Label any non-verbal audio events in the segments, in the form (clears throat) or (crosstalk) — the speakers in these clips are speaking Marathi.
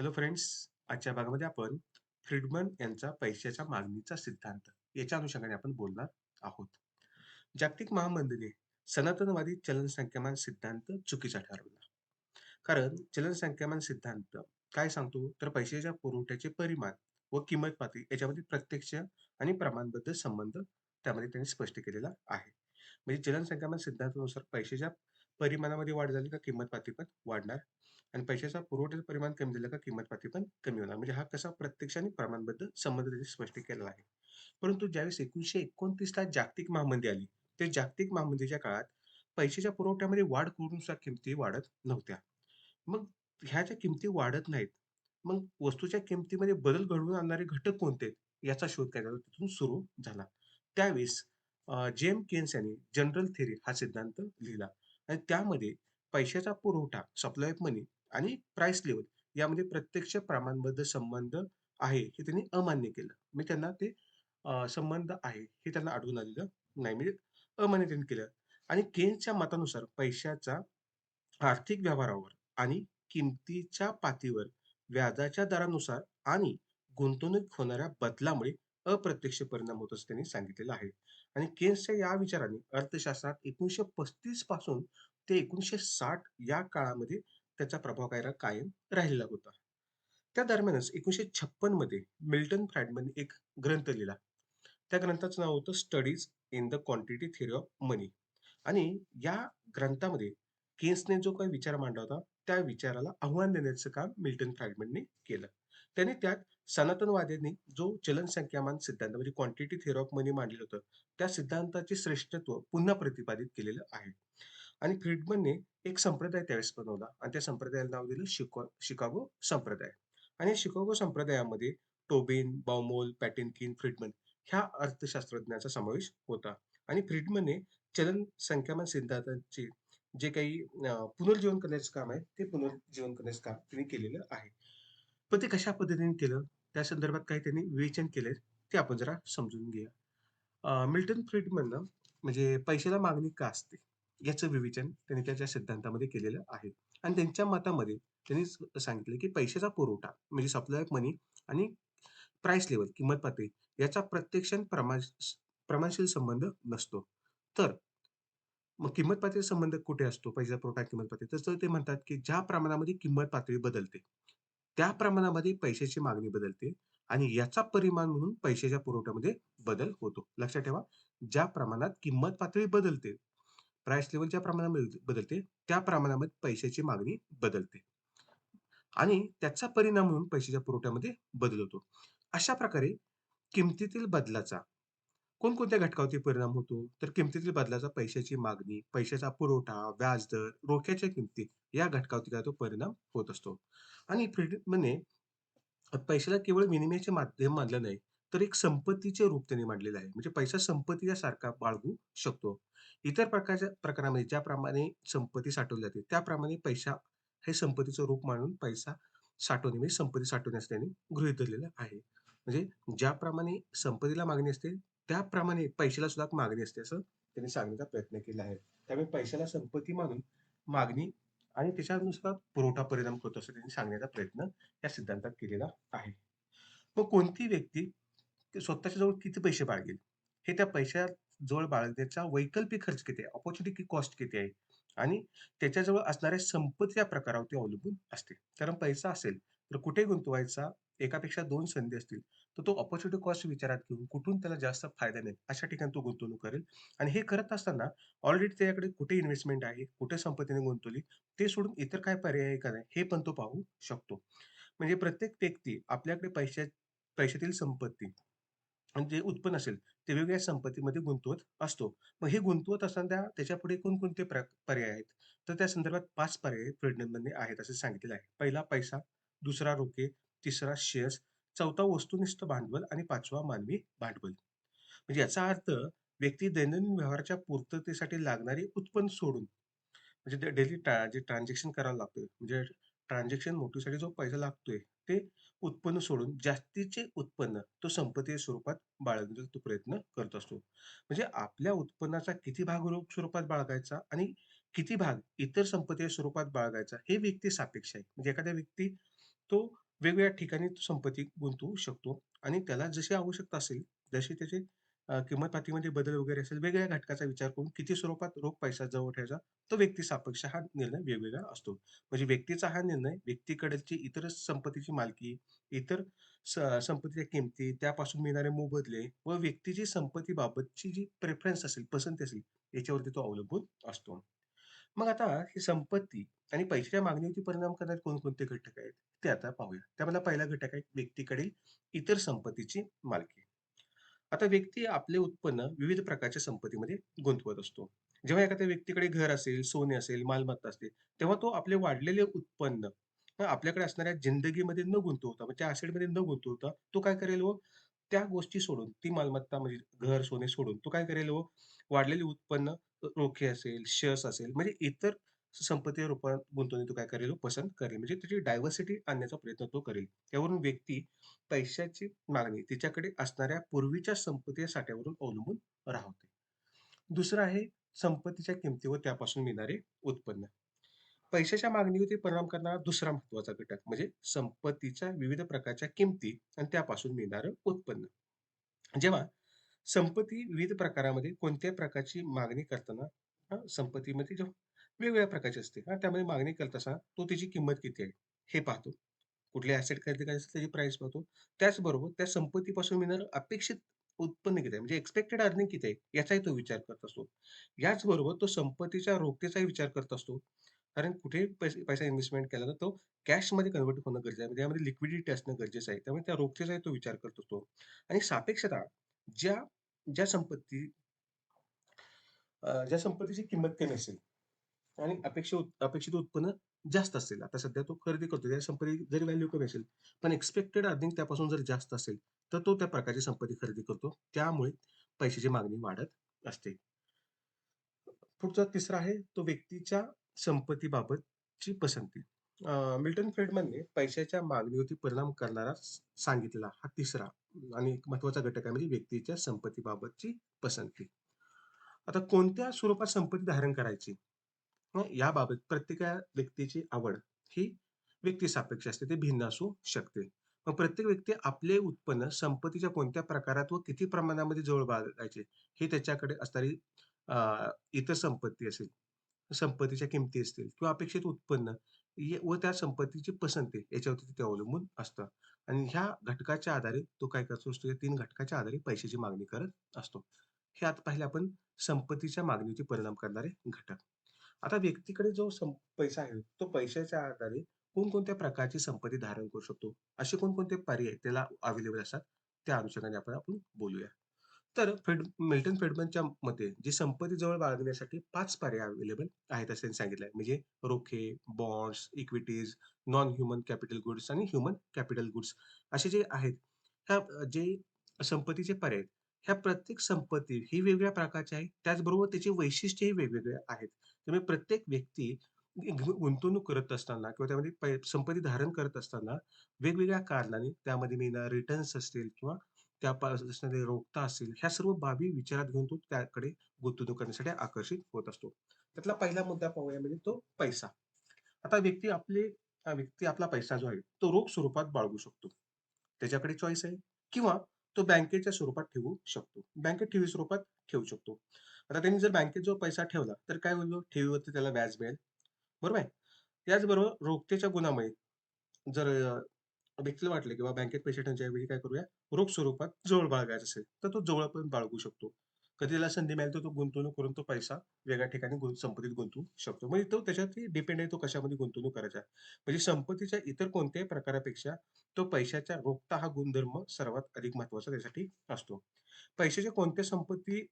हॅलो फ्रेंड्स, आजच्या भागामध्ये आपण फ्रीडमन यांचा पैशाच्या मागणीचा सिद्धांत याच्या अनुषंगाने आपण बोलणार आहोत. जागतिक महामंदीने सनातनवादी चलन संख्यामान सिद्धांत चुकीचा ठरवला. कारण चलन संख्यामान सिद्धांत काय सांगतो, तर पैशाच्या पुरवठ्याचे परिमाण व किंमत पातळी याच्यामध्ये प्रत्यक्ष आणि प्रमाणबद्ध संबंध त्यामध्ये त्यांनी स्पष्ट केलेला आहे. म्हणजे चलन संख्यामान सिद्धांतानुसार पैशाच्या परिमाणामध्ये वाढ झाली का किंमत पातळी पण वाढणार आणि पैशाचा पुरवठ्याचं परिमाण कमी झालं का किंमत पाती पण कमी होणार. म्हणजे हा कसा प्रत्यक्ष आणि प्रमाणबद्ध संबंध त्यांनी स्पष्ट केलेला आहे. परंतु ज्यावेळेस एकोणीसशे एकोणतीसला जागतिक महामंदी आली, ते जागतिक महामंदीच्या काळात पैशाच्या पुरवठ्यामध्ये वाढ करून किमती वाढत नव्हत्या. मग ह्या ज्या किमती वाढत नाहीत, मग वस्तूच्या किमतीमध्ये बदल घडवून आणणारे घटक कोणते याचा शोध काय झाला तिथून सुरू झाला. त्यावेळेस जेम केन्स यांनी जनरल थेरी हा सिद्धांत लिहिला आणि त्यामध्ये पैशाचा पुरवठा, सप्लाय ऑफ मनी आणि प्राइस लेवल यामध्ये प्रत्यक्ष प्रमाणबद्ध संबंध आहे, हे त्यांनी अमान्य केलं. म्हणजे त्यांना ते संबंध आहे, हे त्यांना आढळून आलेलं नाही. म्हणजे अमान्य त्यांनी केलं आणि केन्सच्या मतानुसार पैशाचा आर्थिक व्यवहारावर आणि किमतीच्या पातळीवर व्याजाच्या दरानुसार आणि गुंतवणूक होणाऱ्या बदलामुळे अप्रत्यक्ष परिणाम होत असं त्यांनी सांगितलेलं आहे. आणि केन्सच्या या विचाराने अर्थशास्त्रात 1935 पासून ते 1960 या काळामध्ये त्याचा प्रभाव कायरा कायम राहिलेला होता. त्या दरम्यानच 1956 मध्ये मिल्टन फ्रॅडमन एक ग्रंथ लिहिला. त्या ग्रंथाचं नाव होतं studies in the quantity theory of money आणि या ग्रंथामध्ये केन्सने जो काही विचार मांडला होता, त्या विचाराला आव्हान देण्याचं काम मिल्टन फ्रॅडमनने केलं. त्याने त्यात सनातनवाद्यांनी जो चलन संख्यामान सिद्धांत म्हणजे क्वांटिटी थिअरी ऑफ मनी मांडलेलं होतं, त्या सिद्धांताचे श्रेष्ठत्व पुन्हा प्रतिपादित केलेलं आहे. आणि फ्रीडमनने एक संप्रदाय त्यावेळेस बनवला आणि त्या संप्रदायाला नाव दिलं शिको शिकागो संप्रदाय. आणि शिकागो संप्रदायामध्ये टोबेन बाउमोल, पॅटिनकिन, फ्रीडमन ह्या अर्थशास्त्रज्ञांचा समावेश होता. आणि फ्रीडमनने चलन संख्यामान सिद्धांताचे जे काही पुनर्जीवन करण्याचं काम आहे, ते पुनर्जीवन करण्याचं काम त्यांनी केलेलं आहे. पण ते कशा पद्धतीने केलं? त्या संदर्भात काही त्यांनी विवेचन केले ते आपण जरा समजून घेऊया. मिल्टन फ्रीडमन म्हणजे पैशाला मागणी का असते? याचं विवेचन त्यांनी त्याच्या सिद्धांतामध्ये केलेलं आहे. आणि त्यांच्या मतामध्ये त्यांनी सांगितलं, की पैशाचा पुरवठा म्हणजे सप्लाय ऑफ मनी आणि प्राइस लेवल किंमत पातळी याचा प्रत्यक्ष प्रमाण प्रमाणशील संबंध नसतो. तर मग किंमत पातळी संबंध कुठे असतो? पैशाचा पुरवठा किंमत पातळी. तसं ते म्हणतात, की ज्या प्रमाणामध्ये किंमत पातळी बदलते, त्या प्रमाणामध्ये पैशाची मागणी बदलते आणि याचा परिमाण म्हणून पैशाच्या पुरवठ्यामध्ये बदल होतो. लक्षात ठेवा, ज्या प्रमाणात किंमत पातळी बदलते, प्राइस लेवल ज्या प्रमाणामध्ये बदलते, त्या प्रमाणामध्ये पैशाची मागणी बदलते. आणि त्याचा परिणाम म्हणून पैशाच्या पुरवठ्यामध्ये बदल होतो. अशा प्रकारे किमतीतील बदलाचा कोणकोणत्या घटकावरती परिणाम होतो? तर किमतीतील बदलाचा पैशाची मागणी, पैशाचा पुरवठा, व्याजदर, रोख्याच्या किमती या घटकावरती काय परिणाम होत असतो. आणि फ्रीडमनने म्हणजे, पैशाला केवळ विनिमयाचे माध्यम मानलं नाही, तर एक संपत्तीचे रूप त्यांनी मांडलेलं आहे. म्हणजे पैसा संपत्तीच्या सारखा बाळगू शकतो. इतर प्रकारच्या प्रकारामध्ये ज्याप्रमाणे संपत्ती साठवली जाते, त्याप्रमाणे पैसा हे संपत्तीचं रूप मानून पैसा साठवणे म्हणजे संपत्ती साठवण्यास त्यांनी गृहीत धरलेलं आहे. म्हणजे ज्याप्रमाणे संपत्तीला मागणी असते, त्याप्रमाणे पैशाला सुद्धा मागणी असते, असं त्यांनी सांगण्याचा प्रयत्न केला आहे. त्यामुळे पैशाला संपत्ती मानून मागणी आणि त्याच्यानुसार पुरवठा परिणाम होत असं त्यांनी सांगण्याचा प्रयत्न या सिद्धांतात केलेला आहे. मग कोणती व्यक्ती स्वतःच्या जवळ किती पैसे बाळगेल, हे त्या पैशाजवळ बाळगण्याचा वैकल्पिक खर्च किती आहे, ऑपॉर्च्युनिटी कॉस्ट किती आहे? आणि त्याच्याजवळ असणाऱ्या संपत्तीच्या प्रकारावरती अवलंबून असते. कारण पैसा असेल, तर कुठे गुंतवायचा, एकापेक्षा दोन संधी असतील, तर तो ऑपॉर्च्युनिटी कॉस्ट विचारात घेऊन कुठून त्याला जास्त फायदा नाही अशा ठिकाणी तो गुंतवणूक करेल. आणि हे करत असताना ऑलरेडी त्याच्याकडे कुठे इन्व्हेस्टमेंट आहे, कुठे संपत्तीने गुंतवली, ते सोडून इतर काय पर्याय आहे का नाही, हे पण तो पाहू शकतो. म्हणजे प्रत्येक व्यक्ती आपल्याकडे पैशा पैशातील संपत्ती जे उत्पन्न असेल, ते वेगवेगळ्या संपत्तीमध्ये गुंतवत असतो. मग हे गुंतवत असताना त्याच्यापुढे कोणकोणते प्र पर्याय आहेत? तर त्या संदर्भात पाच पर्याय फ्रीडमनने आहेत असं सांगितलेलं आहे. पहिला पैसा, दुसरा रोखे, तिसरा शेअर्स, चौथा वस्तुनिष्ठ भांडवल आणि पाचवा मानवी भांडवल. म्हणजे याचा अर्थ व्यक्ती दैनंदिन व्यवहाराच्या पूर्ततेसाठी लागणारे उत्पन्न सोडून म्हणजे डेली ट्रा जे ट्रान्झॅक्शन करायला लागतोय, म्हणजे ट्रान्झॅक्शन मोठीसाठी जो पैसा लागतोय, ते उत्पन्न सोडून जास्तीचे उत्पन्न तो संपत्तीच्या स्वरूपात बाळगण्याचा तो प्रयत्न करत असतो. म्हणजे आपल्या उत्पन्नाचा किती भाग रोख स्वरूपात बाळगायचा आणि किती भाग इतर संपत्तीच्या स्वरूपात बाळगायचा, हे व्यक्ती सापेक्ष आहे. म्हणजे एखादा व्यक्ती तो वेगवेगळ्या ठिकाणी तो संपत्ती गुंतवू शकतो आणि त्याला जशी आवश्यकता असेल, जशी त्याची अ, किंमत पातळीमध्ये बदल वगैरे असेल, वेगळ्या घटकाचा विचार करून किती स्वरूपात रोख पैसा जवळ ठेवायचा, तो व्यक्ती सापेक्ष हा निर्णय वेगवेगळा असतो. म्हणजे व्यक्तीचा हा निर्णय व्यक्तीकडची इतर संपत्तीची मालकी, इतर स संपत्तीच्या किमती, त्यापासून मिळणारे मोबदले व व्यक्तीची संपत्तीबाबतची जी प्रेफरन्स असेल, पसंती असेल, याच्यावरती तो अवलंबून असतो. मग आता ही संपत्ती आणि पैशाच्या मागणीवरती परिणाम करणारे कोणकोणते घटक आहेत, ते आता पाहूया. त्यामधला पहिला घटक आहे व्यक्तीकडील इतर संपत्तीची मालकी. आता व्यक्ती आपले उत्पन्न विविध प्रकारच्या संपत्तीमध्ये गुंतवत असतो. जेव्हा एखाद्या व्यक्तीकडे घर असेल, सोने असेल, मालमत्ता असते, तेव्हा तो आपले वाढलेले उत्पन्न आपल्याकडे असणाऱ्या जिंदगीमध्ये न गुंतवता, म्हणजे त्या असेटमध्ये न गुंतवता, तो काय करेल हो, त्या गोष्टी सोडून, ती मालमत्ता म्हणजे घर, सोने सोडून, तो काय करेल हो, वाढलेले उत्पन्न रोखे असेल, शेअर्स असेल, म्हणजे इतर संपत्ती रूपात गुंतवणूक तो काय करेल पसंत करेल. म्हणजे त्याची डायव्हर्सिटी आणण्याचा प्रयत्न तो करेल. त्यावरून व्यक्ती पैशाची मागणी तिच्याकडे असणाऱ्या पूर्वीच्या संपत्ती साठ्यावरून अवलंबून राहते. दुसरं आहे संपत्तीच्या किमती व त्यापासून मिळणारे उत्पन्न. पैशाच्या मागणीवरती परिणाम करणारा दुसरा महत्त्वाचा घटक म्हणजे संपत्तीच्या विविध प्रकारच्या किमती आणि त्यापासून मिळणारं उत्पन्न. जेव्हा संपत्ती विविध प्रकारामध्ये कोणत्याही प्रकारची मागणी करताना संपत्तीमध्ये जेव्हा वेगवेगळ्या प्रकारची असते. हां, त्यामध्ये मागणी करत असताना तो त्याची किंमत किती आहे, हे पाहतो. कुठले ॲसेट खरेदी करायचं असेल त्याची प्राईस पाहतो. त्याचबरोबर त्या संपत्तीपासून मिळणारं अपेक्षित उत्पन्न किती आहे, म्हणजे एक्सपेक्टेड अर्निंग किती आहे, याचाही तो विचार करत असतो. याचबरोबर तो संपत्तीच्या रोखतेचाही विचार करत असतो. कारण कुठेही पैसे पैसा इन्व्हेस्टमेंट केला तर तो कॅशमध्ये कन्व्हर्ट होणं गरजेचं आहे. म्हणजे त्यामध्ये लिक्विडिटी असणं गरजेचं आहे. त्यामुळे त्या रोखतेचाही तो विचार करत असतो. आणि सापेक्षता ज्या ज्या संपत्ती ज्या संपत्तीची किंमत कमी असेल आणि अपेक्षा अपेक्षित उत्पन्न जास्त असेल. आता सध्या तो खरेदी करतो. त्या संपत्ती जरी व्हॅल्यू कमी असेल, पण एक्सपेक्टेड अर्निंग त्यापासून जर जास्त असेल, तर तो त्या प्रकारची संपत्ती खरेदी करतो. त्यामुळे पैशाची मागणी वाढत असते. पुढचा तिसरा आहे तो व्यक्तीच्या संपत्तीबाबतची पसंती. मिल्टन फ्रेडमॅनने पैशाच्या मागणीवरती परिणाम करणारा सांगितला सांगितलेला हा तिसरा आणि एक महत्त्वाचा घटक आहे म्हणजे व्यक्तीच्या संपत्तीबाबतची पसंती. आता कोणत्या स्वरूपात संपत्ती धारण करायची? याबाबत प्रत्येका व्यक्तीची आवड ही व्यक्ती सापेक्ष असते. ते भिन्न असू शकते. मग प्रत्येक व्यक्ती आपले उत्पन्न संपत्तीच्या कोणत्या प्रकारात व किती प्रमाणामध्ये जवळ बाळगायचे, हे त्याच्याकडे असणारी इतर संपत्ती असेल, संपत्तीच्या किमती असतील किंवा अपेक्षित उत्पन्न व त्या संपत्तीची पसंती याच्यावरती ते अवलंबून असतं. आणि ह्या घटकाच्या आधारे तो काय करतो असतो, या तीन घटकाच्या आधारे पैशाची मागणी करत असतो. हे आता पाहिले आपण संपत्तीच्या मागणीचे परिणाम करणारे घटक. आता व्यक्तीकडे जो पैसा आहे, तो पैशाच्या आधारे कोणकोणत्या प्रकारची संपत्ती धारण करू शकतो? असे कोणकोणते पर्याय त्याला अवेलेबल असतात? त्या अनुषंगाने आपण आपण बोलूया. तर फेड मिल्टन फेडमनच्या मते जी संपत्ती जवळ बाळगण्यासाठी पाच पर्याय अवेलेबल आहेत असं सांगितलंय सांगितलं आहे. म्हणजे रोखे, bonds, equities, non human capital goods आणि ह्युमन कॅपिटल गुड्स असे जे आहेत, ह्या जे संपत्तीचे पर्याय आहेत, ह्या प्रत्येक संपत्ती ही वेगवेगळ्या प्रकारची आहे. त्याचबरोबर त्याची वैशिष्ट्यही वेगवेगळे आहेत. त्यामुळे प्रत्येक व्यक्ती गु गुंतवणूक करत असताना किंवा त्यामध्ये पै संपत्ती धारण करत असताना वेगवेगळ्या कारणाने त्यामध्ये मिळणारे रिटर्न्स असतील किंवा त्यापासून रोखता असेल, ह्या सर्व बाबी विचारात घेऊन तो त्याकडे गुंतवणूक करण्यासाठी आकर्षित होत असतो. त्यातला पहिला मुद्दा पाहूया म्हणजे तो पैसा. आता व्यक्ती आपले व्यक्ती आपला पैसा जो आहे, तो रोख स्वरूपात बाळगू शकतो. त्याच्याकडे चॉईस आहे किंवा तो बँकेच्या स्वरूपात ठेवू शकतो. बँकेत ठेवी स्वरूपात ठेवू शकतो. आता त्यांनी जर बँकेत जो पैसा ठेवला, तर काय होईल ठेवीवरती त्याला व्याज मिळेल. बरोबर आहे? त्याचबरोबर रोखतेच्या गुणामुळे जर व्यक्तीला वाटलं किंवा बँकेत पैसे ठेवण्याच्या ऐवजी काय करूया, रोख स्वरूपात जवळ बाळगायचं असेल, तर तो जवळ पण बाळगू शकतो. कधी त्याला संधी मिळाली तर तो गुंतवणूक करून तो पैसा वेगळ्या ठिकाणी संपत्तीत गुंतवू शकतो. म्हणजे तो त्याच्यावरती डिपेंड आहे, तो कशामध्ये गुंतवणूक करायचा आहे. म्हणजे संपत्तीच्या इतर कोणत्याही प्रकारापेक्षा तो पैशाच्या रोखता हा गुणधर्म सर्वात अधिक महत्त्वाचा त्यासाठी असतो. पैशाच्या कोणत्या संपत्ती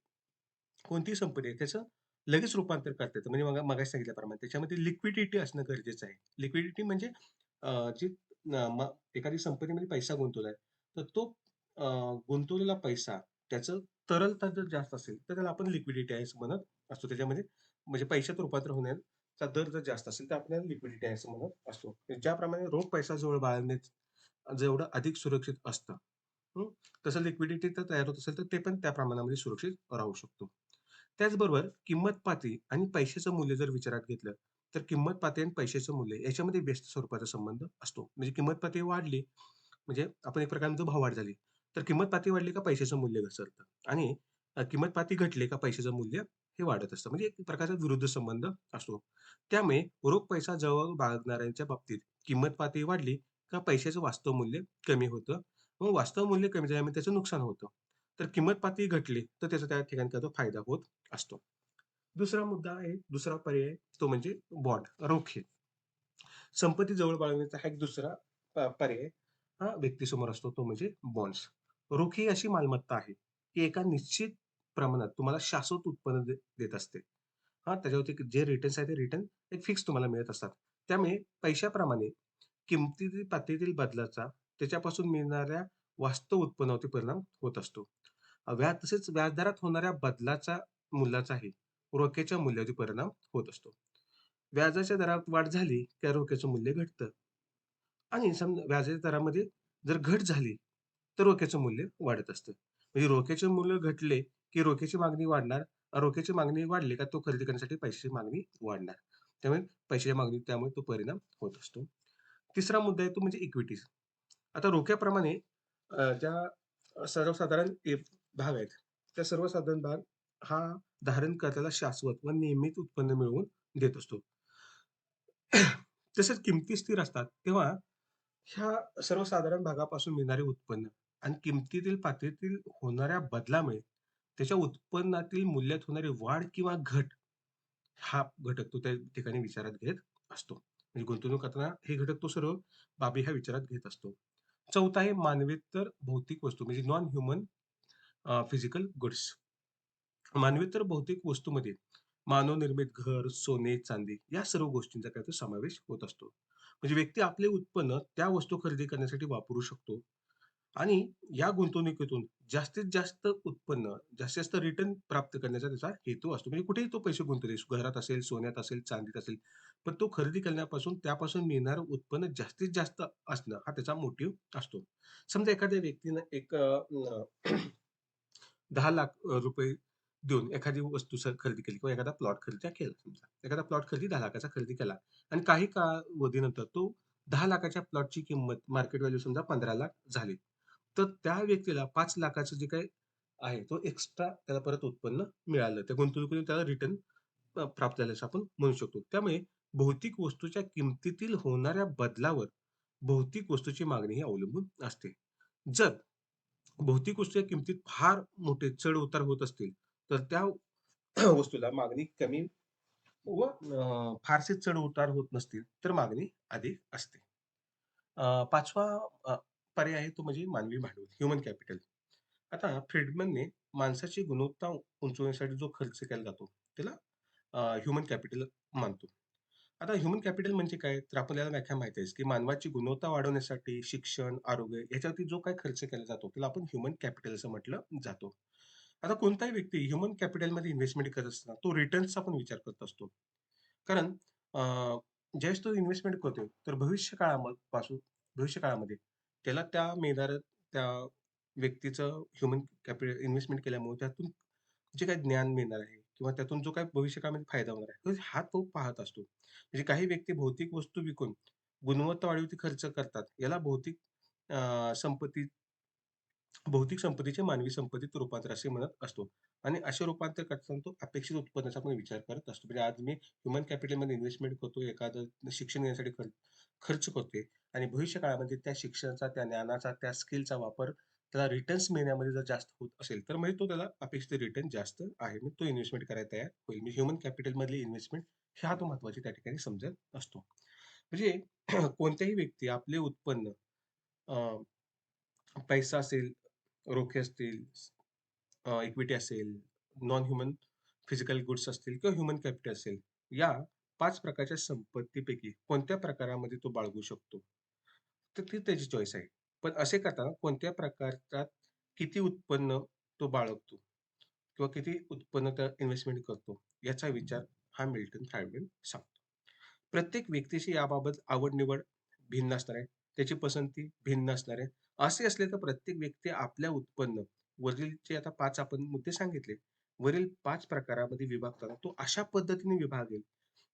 कोणती संपत्ती आहे, त्याचं लगेच रूपांतर करता येतं. म्हणजे मगा मगाशी सांगितल्याप्रमाणे त्याच्यामध्ये लिक्विडिटी असणं गरजेचं आहे. लिक्विडिटी म्हणजे जी एखादी संपत्तीमध्ये पैसा गुंतवलाय, तर तो गुंतवलेला पैसा त्याचं तरलता जर जास्त असेल, तर त्याला आपण लिक्विडिटी आहे असं म्हणत असतो. त्याच्यामध्ये म्हणजे पैशात रूपांतर होण्याचा दर जर जास्त असेल, तर आपल्याला लिक्विडिटी आहे असं म्हणत असतो. ज्याप्रमाणे रोख पैसा जवळ बाळगणे जेवढं अधिक सुरक्षित असतं, तसं लिक्विडिटी तर तयार होत असेल, तर ते पण त्या प्रमाणामध्ये सुरक्षित राहू शकतो. त्याचबरोबर किंमत पातळी आणि पैशाचं मूल्य जर विचारात घेतलं, तर किंमत पातळी आणि पैशाचं मूल्य याच्यामध्ये व्यस्त स्वरूपाचा संबंध असतो. म्हणजे किंमत पातळी वाढली, म्हणजे आपण एक प्रकारची भाववाढ झाली. तर किंमत पातळी वाढली का पैशाचं मूल्य घसरतं आणि किंमत पातळी घटली का पैशाचं मूल्य हे वाढत असतं. म्हणजे एक प्रकारचा विरुद्ध संबंध असतो. त्यामुळे रोख पैसा जवळ बाळगणाऱ्यांच्या बाबतीत किंमत पातळी वाढली का पैशाचं वास्तव मूल्य कमी होतं. मग वास्तव मूल्य कमी झाल्यामुळे त्याचं नुकसान होतं. तर किंमत पातळी घटली तर त्याचा त्या ठिकाणी तो फायदा होत असतो. दुसरा मुद्दा आहे, दुसरा पर्याय तो म्हणजे बॉन्ड, रोखे. संपत्ती जवळ बाळगण्याचा हा एक दुसरा पर्याय हा व्यक्तीसमोर असतो तो म्हणजे बॉन्ड्स. रोखी ही अशी मालमत्ता आहे, की एका निश्चित प्रमाणात तुम्हाला शाश्वत उत्पन्न दे देत असते. हा त्याच्यावरती जे रिटर्न्स आहे ते रिटर्न एक फिक्स तुम्हाला मिळत असतात. त्यामुळे पैशाप्रमाणे किमतीतील पातळीतील बदलाचा त्याच्यापासून मिळणाऱ्या वास्तव उत्पन्नावरती परिणाम होत असतो. व्याज तसेच व्याजदरात होणाऱ्या बदलाचा मूल्याचाही रोख्याच्या मूल्यावरती परिणाम होत असतो. व्याजाच्या दरात वाढ झाली, की रोख्याचं मूल्य घटतं आणि समजा व्याजाच्या दरामध्ये जर घट झाली, तर रोख्याचं मूल्य वाढत असतं. म्हणजे रोख्याचे मूल्य घटले, की रोख्याची मागणी वाढणार. रोख्याची मागणी वाढली का तो खरेदी करण्यासाठी पैशाची मागणी वाढणार. त्यामुळे पैशाच्या मागणी त्यामुळे तो परिणाम होत असतो. तिसरा मुद्दा आहे तो म्हणजे इक्विटीज. आता रोख्याप्रमाणे ज्या सर्वसाधारण भाग आहेत, त्या सर्वसाधारण भाग हा धारण करताना शाश्वत व नियमित उत्पन्न मिळवून देत असतो. तसेच किमती स्थिर असतात, तेव्हा ह्या सर्वसाधारण भागापासून मिळणारे उत्पन्न आणि किमतीतील पातळीतील होणाऱ्या बदलामुळे त्याच्या उत्पन्नातील मूल्यात होणारी वाढ किंवा घट, हा घटक तो त्या ठिकाणी विचारात घेत असतो. म्हणजे गुंतवणूक करताना हे घटक तो सर्व बाबी ह्या विचारात घेत असतो. चौथा आहे मानवेतर भौतिक वस्तू म्हणजे नॉन ह्युमन फिजिकल गुड्स. मानवेतर भौतिक वस्तूमध्ये मानवनिर्मित घर, सोने, चांदी या सर्व गोष्टींचा काय तो समावेश होत असतो. म्हणजे व्यक्ती आपले उत्पन्न त्या वस्तू खरेदी करण्यासाठी वापरू शकतो आणि या गुंतवणुकीतून जास्तीत जास्त उत्पन्न, जास्तीत जास्त रिटर्न प्राप्त करण्याचा त्याचा हेतू असतो. म्हणजे कुठेही तो पैसे गुंतवू घरात असेल, सोन्यात असेल, चांदीत असेल. पण तो खरेदी करण्यापासून त्यापासून मिळणारं उत्पन्न जास्तीत जास्त असणं हा त्याचा मोटिव्ह असतो. समजा एखाद्या व्यक्तीनं एक दहा लाख रुपये देऊन एखादी वस्तू खरेदी केली किंवा एखादा प्लॉट खरेदी केला समजा. एखादा प्लॉट खरेदी दहा लाखाचा खरेदी केला आणि काही कालावधीनंतर तो दहा लाखाच्या प्लॉटची किंमत मार्केट व्हॅल्यू समजा पंधरा लाख झाली. तर त्या व्यक्तीला पाच लाखाचं जे काही आहे तो एक्स्ट्रा त्याला परत उत्पन्न मिळालं. त्या गुंतवणुकीतून त्याला रिटर्न प्राप्त झालं असं आपण म्हणू शकतो. त्यामुळे भौतिक वस्तूच्या किमतीतील होणाऱ्या बदलावर भौतिक वस्तूची मागणी ही अवलंबून असते. जर भौतिक वस्तूच्या किमतीत फार मोठे चढ-उतार होत असतील, तर त्या (clears throat) वस्तूला मागणी कमी व फारसे चढ-उतार होत नसतील, तर मागणी अधिक असते. पाचवा पर्याय आहे तो म्हणजे मानवी भांडवल, ह्युमन कॅपिटल. आता फ्रीडमनने माणसाची गुणवत्ता उंचवण्यासाठी जो खर्च केला जातो, त्याला ह्युमन कॅपिटल मानतो. आता ह्युमन कॅपिटल म्हणजे काय? तर आपल्याला व्याख्या माहिती आहे, की मानवाची गुणवत्ता वाढवण्यासाठी शिक्षण, आरोग्य याच्यावरती जो काय खर्च केला जातो, त्याला आपण ह्युमन कॅपिटल असं म्हटलं जातो आता कोणताही व्यक्ती ह्युमन कॅपिटलमध्ये इन्व्हेस्टमेंट करत असताना तो रिटर्न्सचा पण विचार करत असतो. कारण ज्यावेळेस तो इन्व्हेस्टमेंट करतोय, तर भविष्य काळापासून भविष्य काळामध्ये त्याला त्या मिळणारं त्या व्यक्तीचं ह्युमन कॅपिटल इन्व्हेस्टमेंट केल्यामुळे त्यातून जे काही ज्ञान मिळणार आहे किंवा त्यातून जो काही भविष्यकाळामध्ये फायदा होणार आहे, तर हा तो पाहत असतो. म्हणजे काही व्यक्ती भौतिक वस्तू विकून गुणवत्ता वाढीवरती खर्च करतात. याला भौतिक संपत्ती भौतिक संपत्तीचे मानवी संपत्तीत रूपांतर असे म्हणत असतो आणि असे रूपांतर करताना तो अपेक्षित उत्पन्नाचा पण विचार करत असतो. म्हणजे आज मी ह्युमन कॅपिटलमध्ये इन्व्हेस्टमेंट करतो एखादं शिक्षण घेण्यासाठी खर्च खर्च करतोय आणि भविष्य काळामध्ये त्या शिक्षणाचा, त्या ज्ञानाचा, त्या स्किलचा वापर त्याला रिटर्न्स मिळण्यामध्ये जर जास्त होत असेल, तर म्हणजे तो त्याला अपेक्षित रिटर्न जास्त आहे. मग तो इन्व्हेस्टमेंट करायला तयार होईल. मी ह्युमन कॅपिटलमधली इन्व्हेस्टमेंट ह्या तो महत्त्वाची त्या ठिकाणी समजत असतो. म्हणजे (clears throat) कोणत्याही व्यक्ती आपले उत्पन्न पैसा असेल, रोखे असतील, इक्विटी असेल, नॉन ह्युमन फिजिकल गुड्स असतील किंवा ह्युमन कॅपिटल असेल, या पाच प्रकारच्या संपत्तीपैकी कोणत्या प्रकारामध्ये तो बाळगू शकतो? तर ती त्याची चॉईस आहे. पण असे करताना कोणत्या प्रकारच्यात किती उत्पन्न तो बाळगतो किंवा किती उत्पन्न त्या इन्व्हेस्टमेंट करतो, याचा विचार हा मिल्टन फ्रायडमॅन सांगतो. प्रत्येक व्यक्तीची याबाबत आवड-निवड भिन्न असणार आहे. त्याची पसंती भिन्न असणार आहे. असे असले तर प्रत्येक व्यक्ती आपल्या उत्पन्न वरील जे आता पाच आपण मुद्दे सांगितले, वरील पाच प्रकारामध्ये विभागताना तो अशा पद्धतीने विभागेल,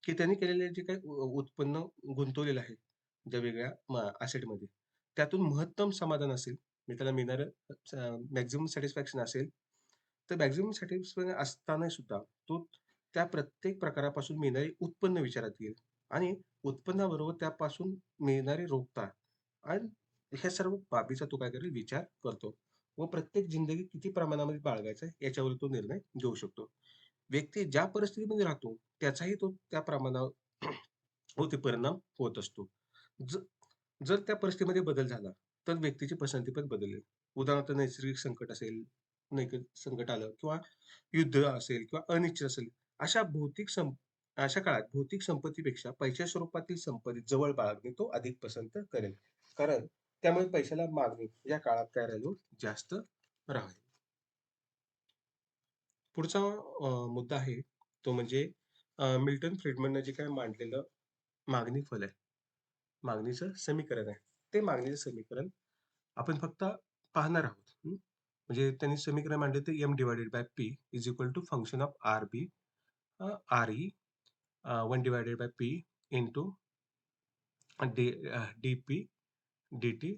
की त्यांनी केलेले जे काही उत्पन्न गुंतवलेलं आहे, ज्या वेगळ्या म असेटमध्ये, त्यातून महत्तम समाधान असेल, मी त्याला मिळणारं मॅक्झिमम सॅटिस्फॅक्शन असेल, तर मॅक्झिमम सॅटिस्फॅक्शन असताना सुद्धा तो त्या प्रत्येक प्रकारापासून मिळणारे उत्पन्न विचारात घेईल. आणि उत्पन्नाबरोबर त्यापासून मिळणारे रोखता आणि ह्या सर्व बाबीचा तो काय करेल विचार करतो व प्रत्येक जिंदगी किती प्रमाणामध्ये बाळगायचा याच्यावर तो निर्णय घेऊ शकतो. व्यक्ती ज्या परिस्थितीमध्ये राहतो त्याचाही तो त्या प्रमाणावर (clears throat) होते परिणाम होत असतो. जर त्या परिस्थितीमध्ये बदल झाला, तर व्यक्तीची पसंती पण बदलेल. उदाहरणार्थ नैसर्गिक संकट असेल, संकट आलं किंवा युद्ध असेल किंवा अनिश्चित असेल, अशा भौतिक अशा काळात भौतिक संपत्तीपेक्षा पैशा स्वरूपातील संपत्ती जवळ बाळगणे तो अधिक पसंत करेल. कारण त्यामुळे पैशाला मागणी या काळात काय राहिलो जास्त राहील. पुढचा मुद्दा आहे तो म्हणजे मिल्टन फ्रीडमननं जे काय मांडलेलं मागणी फल आहे. मागणीचं समीकरण आहे. ते मागणीचं समीकरण आपण फक्त पाहणार आहोत. म्हणजे त्यांनी समीकरण मांडले ते M divided by P is equal to function of R B R E one divided by P into D D P, D T,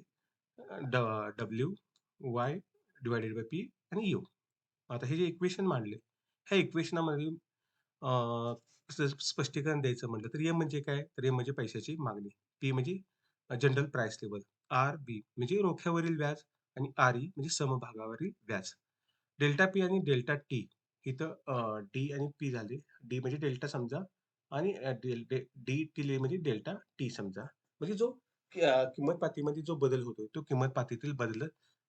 D W, Y divided by P आणि यू. आता हे जे इक्वेशन मांडले, ह्या इक्वेशनामध्ये स्पष्टीकरण द्यायचं म्हटलं तर एम म्हणजे काय? तर एम म्हणजे पैशाची मागणी. पी म्हणजे जनरल प्राईस लेवल आर-बी म्हणजे रोख्यावरील व्याज आणि आर-ई म्हणजे समभागावरील व्याज. डेल्टा पी आणि डेल्टा टी इथं डी आणि पी झाले. डी म्हणजे डेल्टा समजा आणि डेल डे डी टी म्हणजे डेल्टा टी समजा. म्हणजे जो अ, किंमत पातळीमध्ये जो बदल होतो, तो किंमत पातळीतील बदल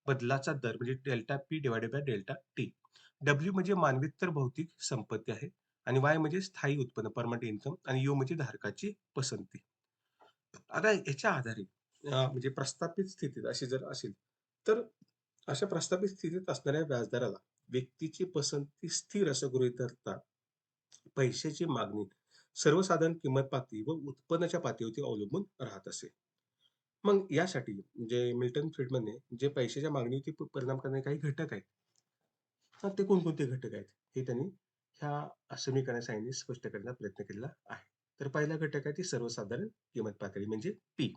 बदलाचा दर म्हणजे delta P divided by delta T. W म्हणजे मानवीतर भौतिक संपत्ती आहे आणि वाय म्हणजे स्थायी उत्पन्न परमनंट इन्कम आणि यू म्हणजे धारकाची पसंती. आता याच्या आधारे अ, म्हणजे प्रस्थापित स्थितीत अशी जर असेल, तर अशा प्रस्थापित स्थितीत असणाऱ्या व्याजदराला व्यक्तीची पसंती स्थिर असं गृहीत धरता पैशाची मागणी सर्वसाधारण किंमत पातळी व उत्पन्नाच्या पातळीवरती अवलंबून राहत असे. मग यासाठी जे मिल्टन फ्रीडमनने जे पैशाच्या मागणीवरती प परिणाम करणारे काही घटक आहेत. तर ते कोणकोणते घटक आहेत? हे त्यांनी ह्या समीकरण साहाय्याने स्पष्ट करण्याचा प्रयत्न केलेला आहे. तर पहिला घटक आहे ती सर्वसाधारण किंमत पातळी म्हणजे पी.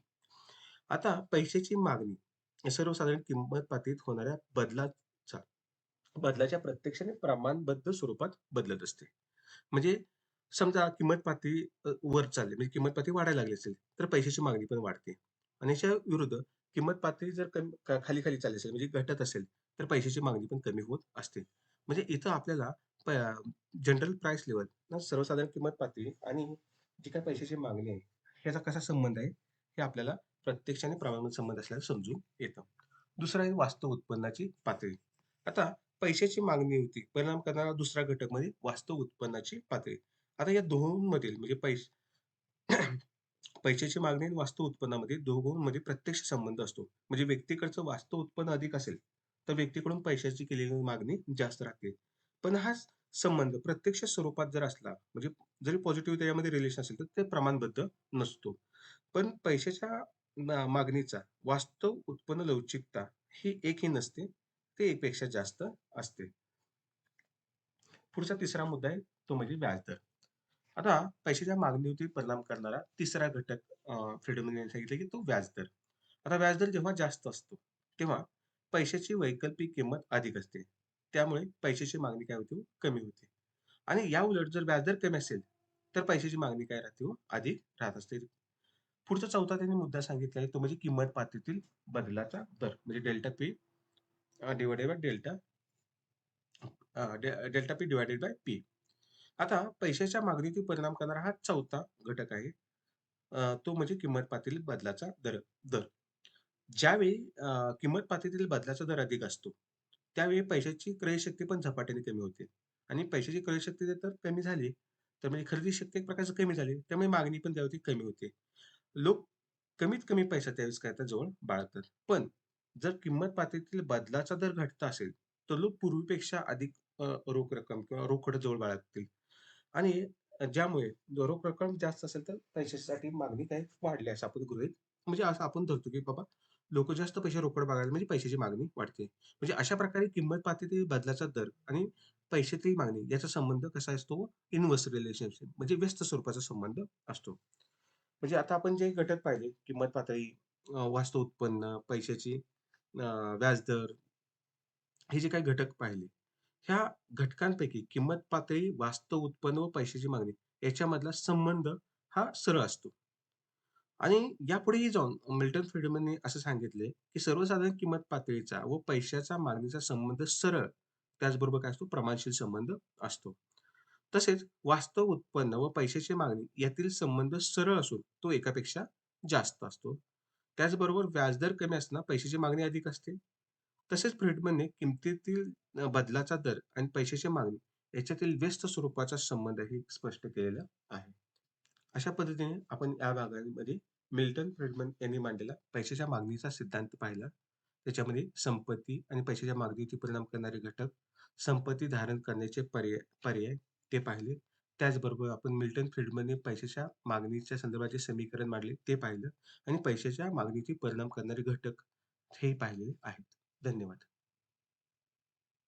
आता पैशाची मागणी सर्वसाधारण किंमत पातळीत होणाऱ्या बदलाचा बदलाच्या प्रत्यक्षाने प्रमाणबद्ध स्वरूपात बदलत असते. म्हणजे समजा किंमत पातळी अ, वर चालली म्हणजे किंमत पातळी वाढायला लागली असेल, तर पैशाची मागणी पण वाढते. आणि याच्या विरुद्ध किंमत पातळी जर कमी खाली-खाली चालली असेल म्हणजे घटत असेल, तर पैशाची मागणी पण कमी होत असते. म्हणजे इथं आपल्याला प जनरल प्राइस लेवल सर्वसाधारण किंमत पातळी आणि जी काय पैशाची मागणी आहे, ह्याचा कसा संबंध आहे, हे आपल्याला प्रत्यक्ष आणि प्रमाणात संबंध असल्याचं समजून येतं. दुसरं आहे वास्तव उत्पन्नाची पातळी. आता पैशाची मागणी होती परिणाम करणारा दुसरा घटक म्हणजे वास्तव उत्पन्नाची पातळी. आता या दोहोंमधील म्हणजे पैसे पैशाची मागणी आणि वास्तव उत्पन्नामध्ये दोघांमध्ये प्रत्यक्ष संबंध असतो. म्हणजे व्यक्तीकडचं वास्तव उत्पन्न अधिक असेल, तर व्यक्तीकडून पैशाची केलेली मागणी जास्त राहते. पण हा संबंध प्रत्यक्ष स्वरूपात जर असला, म्हणजे जरी पॉझिटिव्ह त्याच्यामध्ये रिलेशन असेल, तर ते प्रमाणबद्ध नसतो. पण पैशाच्या मागणीचा वास्तव उत्पन्न लवचिकता ही एक ही नसते. ते एकपेक्षा जास्त असते. पुढचा तिसरा मुद्दा आहे, तो म्हणजे व्याजदर. आता पैशाच्या मागणीवरती परिणाम करणारा तिसरा घटक अ, यांनी सांगितलं, की तो व्याजदर. आता व्याजदर जेव्हा जास्त असतो, तेव्हा पैशाची वैकल्पिक किंमत अधिक असते. त्यामुळे पैशाची मागणी काय होते, हो? कमी होते. आणि या उलट जर व्याजदर कमी असेल, तर पैशाची मागणी काय राहते हो? अधिक राहत असते. पुढचा चौथा त्यांनी मुद्दा सांगितला आहे, तो म्हणजे किंमत पातळीतील बदलाचा दर म्हणजे डेल्टा पी अ, by delta day delta P divided by P. आता पैशाच्या मागणीतील परिणाम करणारा हा चौथा घटक आहे. तो म्हणजे किंमत पातळीत बदलाचा दर दर. ज्यावेळी किंमत पातळीतील बदलाचा दर अधिक असतो, त्यावेळी पैशाची क्रयशक्ती पण झपाट्याने कमी होते. आणि पैशाची क्रयशक्ती जर तर कमी झाली, तर म्हणजे खरेदी शक्ती एक प्रकारचं कमी झाली. त्यामुळे मागणी पण त्यावरती कमी होते. लोक कमीत कमी पैसा त्यावेळेस काय तर जवळ बाळगतात. पण जर किंमत पातळीतील बदलाचा दर घटता असेल, तर लोक पूर्वीपेक्षा अधिक रोख रक्कम किंवा रोकड जवळ बाळगतील. आणि ज्यामुळे रोख रक्कम जास्त असेल, तर पैशासाठी मागणी काही वाढली असं आपण गृहीत म्हणजे असं आपण धरतो, की बाबा लोक जास्त पैसे रोकड बघायला म्हणजे पैशाची मागणी वाढते. म्हणजे अशा प्रकारे किंमत पातळीतील बदलाचा दर आणि पैशातील मागणी याचा संबंध कसा असतो? इनवर्स रिलेशनशिप म्हणजे व्यस्त स्वरूपाचा संबंध असतो. म्हणजे आता आपण जे घटक पाहिले किंमत पातळी, वास्तव उत्पन्न, पैशाची व्याजदर हे जे काही घटक पाहिले, ह्या घटकांपैकी किंमत पातळी, वास्तव उत्पन्न व पैशाची मागणी याच्यामधला संबंध हा सरळ असतो. आणि यापुढेही जाऊन मिल्टन फ्रीडमनने असं सांगितले, की सर्वसाधारण किंमत पातळीचा व पैशाचा मागणीचा संबंध सरळ, त्याचबरोबर काय असतो प्रमाणशील संबंध असतो. तसेच वास्तव उत्पन्न व पैशाची मागणी यातील संबंध सरळ असून तो एकापेक्षा जास्त असतो. त्याचबरोबर व्याजदर कमी असताना पैशाची मागणी अधिक असते. तसेच फ्रीडमनने किमतीतील बदलाचा दर आणि पैशाची मागणी याच्यातील व्यस्त स्वरूपाचा संबंधही स्पष्ट केलेला आहे. अशा पद्धतीने आपण या भागामध्ये मिल्टन फ्रीडमन यांनी मांडलेला पैशाच्या मागणीचा सिद्धांत पाहिला. त्याच्यामध्ये संपत्ती आणि पैशाच्या मागणीची परिणाम करणारे घटक, संपत्ती धारण करण्याचे पर्याय पर्याय ते पाहिले. त्याचबरोबर आपण मिल्टन फ्रीडमनने पैशाच्या मागणीच्या संदर्भाचे समीकरण मांडले ते पाहिलं आणि पैशाच्या मागणीची परिणाम करणारे घटक हे पाहिलेले आहेत. धन्यवाद.